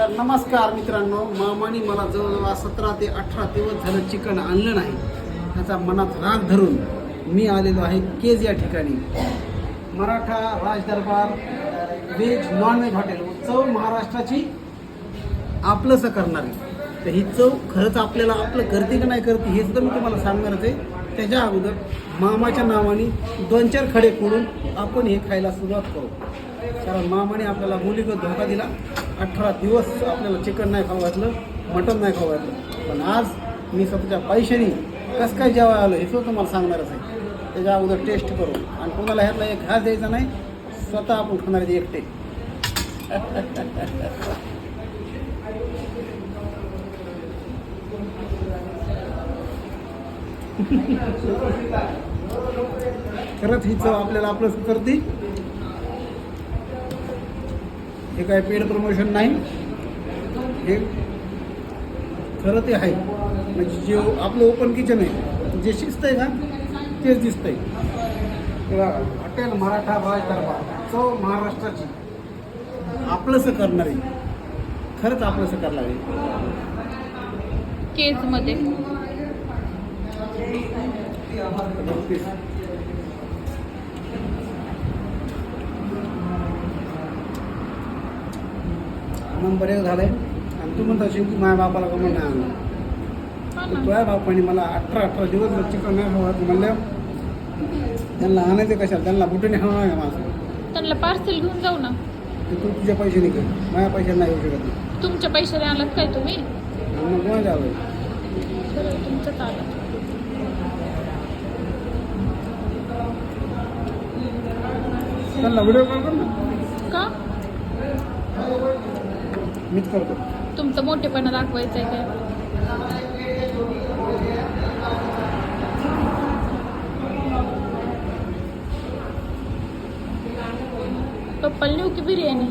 तर नमस्कार मित्रांनो मामाने मला जवळजवळ सतरा ते अठरा दिवस झालं चिकन आणलं नाही. त्याचा मनात राग धरून मी आलेलो आहे केज या ठिकाणी. Maratha Rajdarbar veg non veg hotel चव महाराष्ट्राची आपलंसं करणारी तर ही चव खरंच आपल्याला आपलं करते का नाही करते हे सुद्धा मी तुम्हाला सांगणारच आहे. त्याच्या अगोदर मामाच्या नावाने दोन चार खडे फोडून आपण हे खायला सुरुवात करू. कारण मामाने आपल्याला मुलीगत धोका दिला. अठरा दिवस आपल्याला चिकन नाही खाऊ घातलं मटन नाही खाऊ घातलं. पण आज मी स्वतःच्या पैशाने कसं काय जेव्हा आलं हे सुद्धा तुम्हाला सांगणारच आहे. त्याच्या अगोदर टेस्ट करू आणि कोणाला ह्यातला एक घास द्यायचा नाही स्वतः आपण खाणार आहे एकटे. खरंच ही चव आपल्याला आपलं करते हे काय पेड प्रमोशन नाही. हे खरं ते आहे. म्हणजे जे आपलं ओपन किचन आहे जे शिजतंय ना तेच दिसतंय. हॉटेल मराठा राज दरबार चव महाराष्ट्राची. आपलंसं करणार आहे. खरंच आपलंसं करणार आहे. केस मध्ये नंबर एक झालाय आणि तू म्हणता की माझ्या बापाला का म्हणणं आणलं तुझ्या बापाने मला अठरा अठरा दिवस चिकन नाही खावत म्हणलं त्यांना आणायचं कशाला? त्यांना बुटून खाणं आहे माझं? त्यांना पार्सल घेऊन जाऊ ना. ते तुझ्या पैसे नाही कर माझ्या पैशाला नाही येऊ शकत. नाही. तुमच्या पैशाने आलात काय तुम्ही? मग कोणा बरं, तुमचंच आलं. त्यांना व्हिडिओ कॉल कर ना का मीच करतो तुमचं मोठेपणा दाखवायचं आहे काय? पप्पाला नेऊ की बिर्याणी?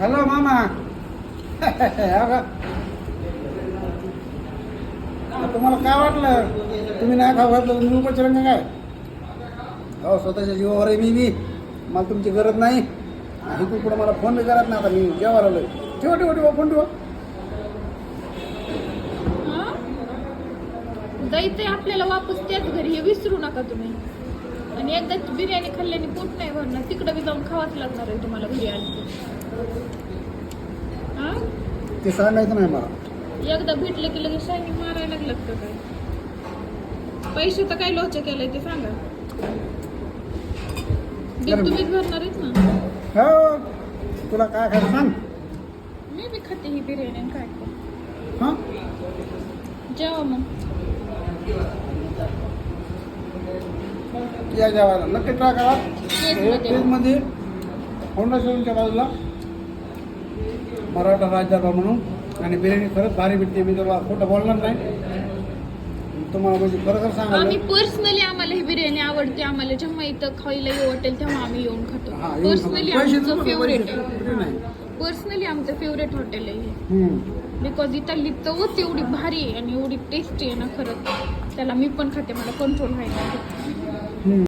हॅलो मामा? तुम्हाला काय वाटलं? तुम्ही नाही खाऊ घातलं तर मी उपचरंग काय? हो स्वतःच्या जीवावर आहे मी मी. मला तुमची गरज नाही. इथून पुढे मला फोन बी करत नाही आता मी जेवायला आलोय ठेवा ठेवा ठेवा फोन ठेवा. हा? जायचंय आपल्याला वापस त्याच घरी हे विसरू नका तुम्ही. आणि एकदा बिर्याणी खाल्ल्याने पोट नाही भरणार. तिकडं बी जाऊन खावाच लागणार आहे तुम्हाला बिर्याणी. हा? ते सांगायचं नाही मला. एकदा भेटले की लगेच शायनी मारायला लागलं का काय? पैसे तर काय लोचा केलंय ते सांगा. तुम्हीच भरणार आहेत ना? हो. तुला काय खायचं सांग. मी बी खाते ही बिर्याणी आणि काय ते. हां? जेवा मग. या जेवायला. नक्की ट्राय करा. मध्ये. फ्रीजमध्ये फाउंडेशनच्या बाजूला मराठा राज्याला म्हणून. आणि बिर्याणी खरंच भारी भेटते. मी तुला खोटं बोलणार नाही. तुम्हाला म्हणजे खरं आम्ही पर्सनली आम्हाला ही बिर्याणी आवडते आम्हाला जेव्हा इथं खायला येऊ वाटेल तेव्हा आम्ही येऊन खातो. येऊन. पर्सनली पैसे आमचं फेवरेट आहे. नाही. पर्सनली आमचं फेवरेट हॉटेल आहे हम्म. बिकॉज इथली चवच एवढी भारी आहे आणि एवढी टेस्टी आहे ना खरंच त्याला मी पण खाते मला कंट्रोल व्हायला हम्म.